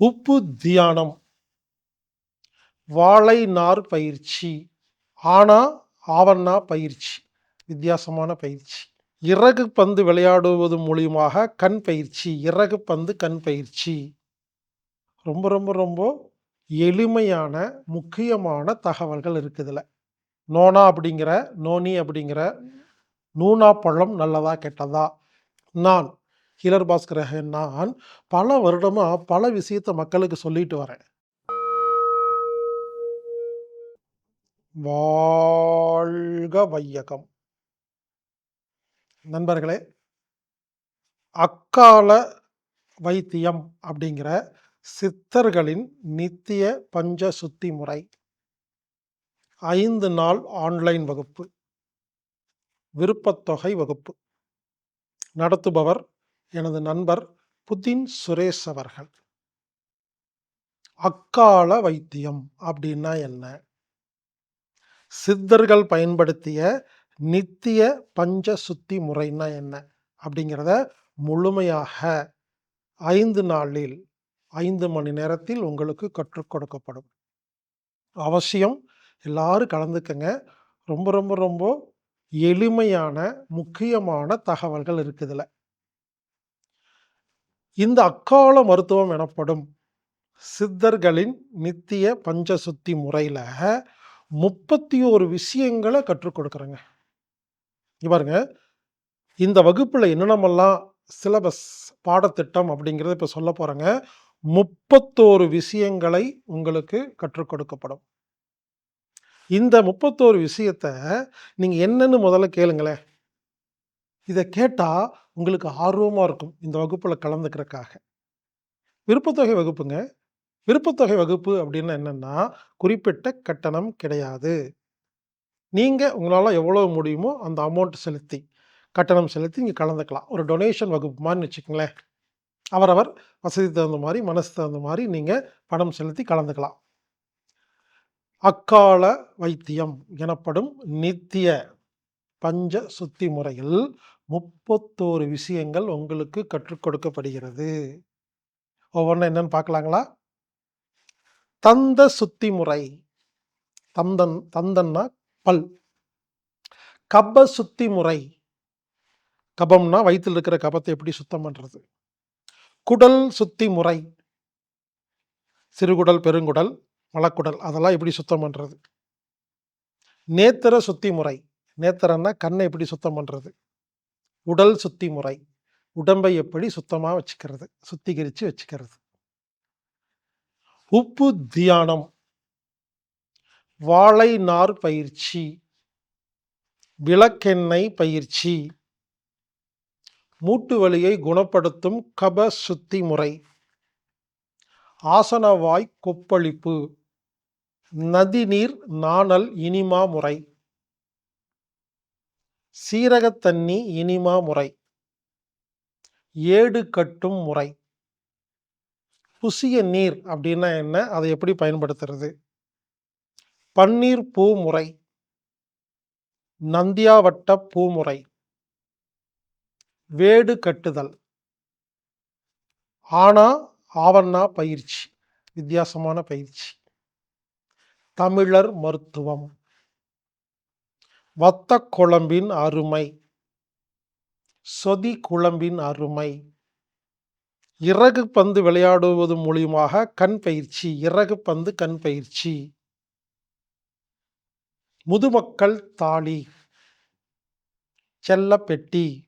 உப்பு தியானம். வாழை நார் பயிற்சி. ஆனா ஆவண்ணா பயிற்சி. வித்தியாசமான பயிற்சி. இறகு பந்து விளையாடுவது மூலியமாக கண் பயிற்சி இறகு பந்து கண் பயிற்சி. ரொம்ப ரொம்ப ரொம்ப எளிமையான முக்கியமான தகவல்கள் இருக்குதுல. நோனா அப்படிங்கிற நோனி அப்படிங்கிற நூனா பழம் நல்லதா கெட்டதா? நான் ஹீலர் பாஸ்கர நான் பல வருடமாக பல விஷயத்தை மக்களுக்கு சொல்லிட்டு வரேன். வாழ்க வையகம். நண்பர்களே அக்கால வைத்தியம் அப்படிங்கிற சித்தர்களின் நித்திய பஞ்ச சுத்தி முறை. ஐந்து நாள் ஆன்லைன் வகுப்பு. விருப்பத்தொகை வகுப்பு. நடத்துபவர் எனது நண்பர் புதின் சுரேஷ் அவர்கள். அக்கால வைத்தியம் அப்படின்னா என்ன? சித்தர்கள் பயன்படுத்திய நித்திய பஞ்ச சுத்தி முறைன்னா என்ன? அப்படிங்கிறத முழுமையாக ஐந்து நாளில் ஐந்து மணி நேரத்தில் உங்களுக்கு கற்றுக் கொடுக்கப்படும். அவசியம் எல்லாரும் கலந்துக்கங்க. ரொம்ப ரொம்ப ரொம்ப எளிமையான முக்கியமான தகவல்கள் இருக்குதுல இந்த அக்கால மருத்துவம் எனப்படும் சித்தர்களின் நித்திய பஞ்சசுத்தி முறையில் முப்பத்தி ஒரு விஷயங்களை கற்றுக் கொடுக்குறேங்க. பாருங்க. இந்த வகுப்பில் என்னென்னமெல்லாம் சிலபஸ் பாடத்திட்டம் அப்படிங்கிறத இப்போ சொல்ல போகிறேங்க முப்பத்தோரு விஷயங்களை உங்களுக்கு கற்றுக் கொடுக்கப்படும். இந்த முப்பத்தோரு விஷயத்த நீங்கள் என்னன்னு முதல்ல கேளுங்களேன். இதை கேட்டால் உங்களுக்கு ஆர்வமாக இருக்கும் இந்த வகுப்பில் கலந்துக்கிறதுக்காக விருப்பத்தொகை வகுப்புங்க. விருப்பத்தொகை வகுப்பு அப்படின்னு என்னென்னா குறிப்பிட்ட கட்டணம் கிடையாது. நீங்கள் உங்களால் எவ்வளோ முடியுமோ அந்த அமௌண்ட் செலுத்தி கட்டணம் செலுத்தி இங்கே கலந்துக்கலாம். ஒரு டொனேஷன் வகுப்பு மாதிரி வச்சுக்கோங்களேன். அவரவர் வசதி தகுந்த மாதிரி மனசு தகுந்த மாதிரி நீங்கள் பணம் செலுத்தி கலந்துக்கலாம். அக்கால வைத்தியம் எனப்படும் நித்திய பஞ்ச சுத்தி முறையில் முப்பத்தோரு விஷயங்கள் உங்களுக்கு கற்றுக் கொடுக்கப்படுகிறது. ஒவ்வொன்றும் என்னன்னு பார்க்கலாங்களா? தந்த சுத்தி முறை. தந்தன் தந்தன்னா பல். கப சுத்தி முறை. கபம்னா வயிற்றில் இருக்கிற கபத்தை எப்படி சுத்தம் பண்ணுறது குடல் சுத்தி முறை. சிறுகுடல் பெருங்குடல் மலக்குடல் அதெல்லாம் எப்படி சுத்தம் பண்ணுறது நேத்திர சுத்தி முறை. நேத்திரன்னா கண்ணை எப்படி சுத்தம் பண்ணுறது உடல் சுத்தி முறை. உடம்பை எப்படி சுத்தமாக வச்சுக்கிறது? சுத்திகரித்து வச்சுக்கிறது. உப்பு தியானம். வாழை நார் பயிற்சி. விளக்கெண்ணெய் பயிற்சி. மூட்டு வலியை குணப்படுத்தும் கப சுத்தி முறை. ஆசனவாய் கொப்பளிப்பு. நதிநீர் நாணல் இனிமா முறை. சீரகத்தண்ணி இனிமா முறை. ஏடு கட்டும் முறை. புசிய நீர் அப்படின்னா என்ன? அதை எப்படி பயன்படுத்துறது? பன்னீர் பூ முறை. நந்தியாவட்ட பூமுறை வேடு கட்டுதல். ஆனா ஆவண்ணா பயிற்சி. வித்தியாசமான பயிற்சி. தமிழர் மருத்துவம். வத்த குழம்பின் அருமை. சொதி குழம்பின் அருமை. இறகு பந்து விளையாடுவது மூலியமாக கண் பயிற்சி இறகு பந்து கண் பயிற்சி. முதுமக்கள் தாலி. செல்லப்பெட்டி.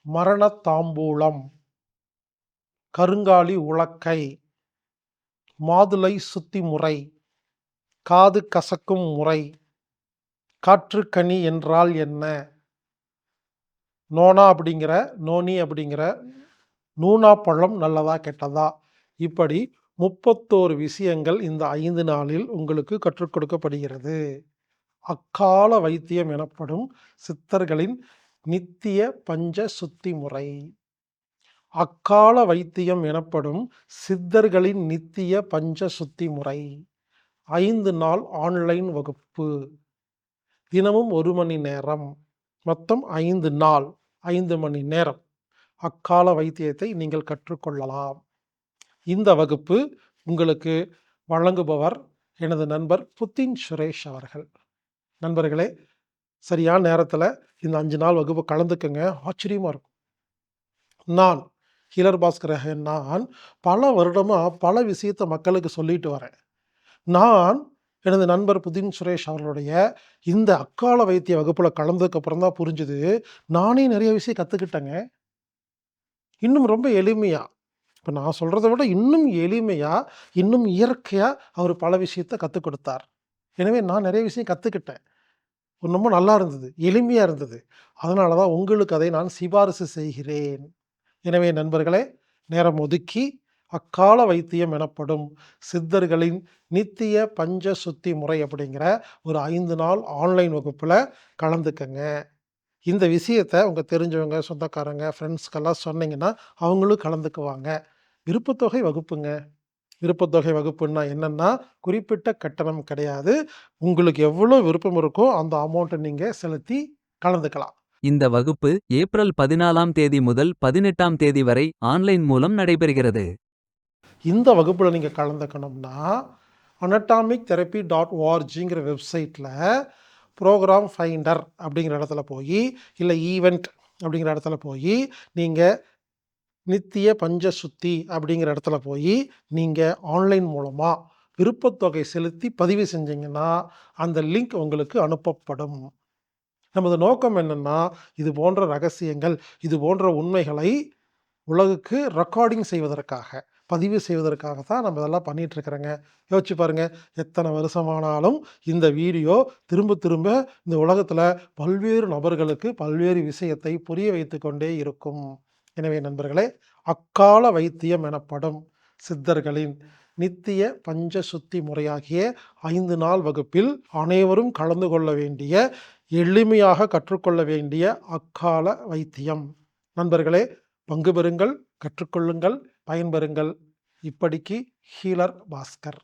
மரண தாம்பூலம் கருங்காலி உலக்கை. மாதுளை சுத்தி முறை காது கசக்கும் முறை. காற்றுக்கனி என்றால் என்ன? நோனா அப்படிங்கிற நோனி அப்படிங்கிற நூனா பழம் நல்லதா கெட்டதா? இப்படி முப்பத்தோரு விஷயங்கள் இந்த ஐந்து நாளில் உங்களுக்கு கற்றுக் கொடுக்கப்படுகிறது. அக்கால வைத்தியம் எனப்படும் சித்தர்களின் நித்திய பஞ்ச சுத்தி முறை. அக்கால வைத்தியம் எனப்படும் சித்தர்களின் நித்திய பஞ்ச சுத்தி முறை. ஐந்து நாள் ஆன்லைன் வகுப்பு. தினமும் ஒரு மணி நேரம் மொத்தம் ஐந்து நாள் ஐந்து மணி நேரம். அக்கால வைத்தியத்தை நீங்கள் கற்றுக்கொள்ளலாம். இந்த வகுப்பு உங்களுக்கு வழங்குபவர் எனது நண்பர் புத்தின் சுரேஷ் அவர்கள். நண்பர்களே சரியான நேரத்தில் இந்த அஞ்சு நாள் வகுப்பு கலந்துக்குங்க. ஆச்சரியமாக இருக்கும். நான் ஹீலர் பாஸ்கர் நான் பல வருடமாக பல விஷயத்தை மக்களுக்கு சொல்லிட்டு வரேன். நான் எனது நண்பர் புதின் சுரேஷ் அவர்களுடைய இந்த அக்கால வைத்திய வகுப்பில் கலந்ததுக்கு அப்புறம் தான் புரிஞ்சுது. நானே நிறைய விஷயம் கற்றுக்கிட்டேங்க இன்னும் ரொம்ப எளிமையாக இப்போ நான் சொல்கிறத விட இன்னும் எளிமையாக இன்னும் இயற்கையாக அவர் பல விஷயத்தை கற்றுக் கொடுத்தார். எனவே நான் நிறைய விஷயம் கற்றுக்கிட்டேன் ரொம்ப நல்லா இருந்தது எளிமையாக இருந்தது. அதனால தான் உங்களுக்கு அதை நான் சிபாரிசு செய்கிறேன். எனவே நண்பர்களே நேரம் ஒதுக்கி அக்கால வைத்தியம் எனப்படும் சித்தர்களின் நித்திய பஞ்ச சுத்தி முறை அப்படிங்கிற ஒரு ஐந்து நாள் ஆன்லைன் வகுப்பில் கலந்துக்கங்க. இந்த விஷயத்தை உங்கள் தெரிஞ்சவங்க சொந்தக்காரங்க ஃப்ரெண்ட்ஸ்க்கெல்லாம் சொன்னீங்கன்னா அவங்களும் கலந்துக்குவாங்க. விருப்பத்தொகை வகுப்புங்க. விருப்பத்தொகை வகுப்புன்னா என்னென்னா குறிப்பிட்ட கட்டணம் கிடையாது. உங்களுக்கு எவ்வளோ விருப்பம் இருக்கோ அந்த அமௌண்ட்டை நீங்கள் செலுத்தி கலந்துக்கலாம். இந்த வகுப்பு ஏப்ரல் பதினாலாம் தேதி முதல் பதினெட்டாம் தேதி வரை ஆன்லைன் மூலம் நடைபெறுகிறது. இந்த வகுப்பில் நீங்கள் கலந்துக்கணும்னா அனட்டாமிக் தெரப்பி டாட் ஓஆர்ஜிங்கிற வெப்சைட்டில் ப்ரோக்ராம் ஃபைண்டர் அப்படிங்கிற இடத்துல போய் இல்லை ஈவெண்ட் அப்படிங்கிற இடத்துல போய் நீங்கள் நித்திய பஞ்சசுத்தி அப்படிங்கிற இடத்துல போய் நீங்கள் ஆன்லைன் மூலமாக விருப்பத்தொகை செலுத்தி பதிவு செஞ்சீங்கன்னா அந்த லிங்க் உங்களுக்கு அனுப்பப்படும். நமது நோக்கம் என்னென்னா இது போன்ற ரகசியங்கள் இது போன்ற உண்மைகளை உலகுக்கு ரெக்கார்டிங் செய்வதற்காக. பதிவு செய்வதற்காக தான் நம்ம இதெல்லாம் பண்ணிகிட்ருக்குறோங்க யோசிச்சு பாருங்கள் எத்தனை வருஷமானாலும் இந்த வீடியோ திரும்ப திரும்ப இந்த உலகத்தில் பல்வேறு நபர்களுக்கு பல்வேறு விஷயத்தை புரிய வைத்து கொண்டே இருக்கும். எனவே நண்பர்களே அக்கால வைத்தியம் எனப்படும் சித்தர்களின் நித்திய பஞ்ச சுத்தி முறையாகிய ஐந்து நாள் வகுப்பில் அனைவரும் கலந்து கொள்ள வேண்டிய எளிமையாக கற்றுக்கொள்ள வேண்டிய அக்கால வைத்தியம். நண்பர்களே பங்கு பெறுங்கள் கற்றுக்கொள்ளுங்கள். பயன்பெறுங்கள். இப்படிக்கு ஹீலர் பாஸ்கர்.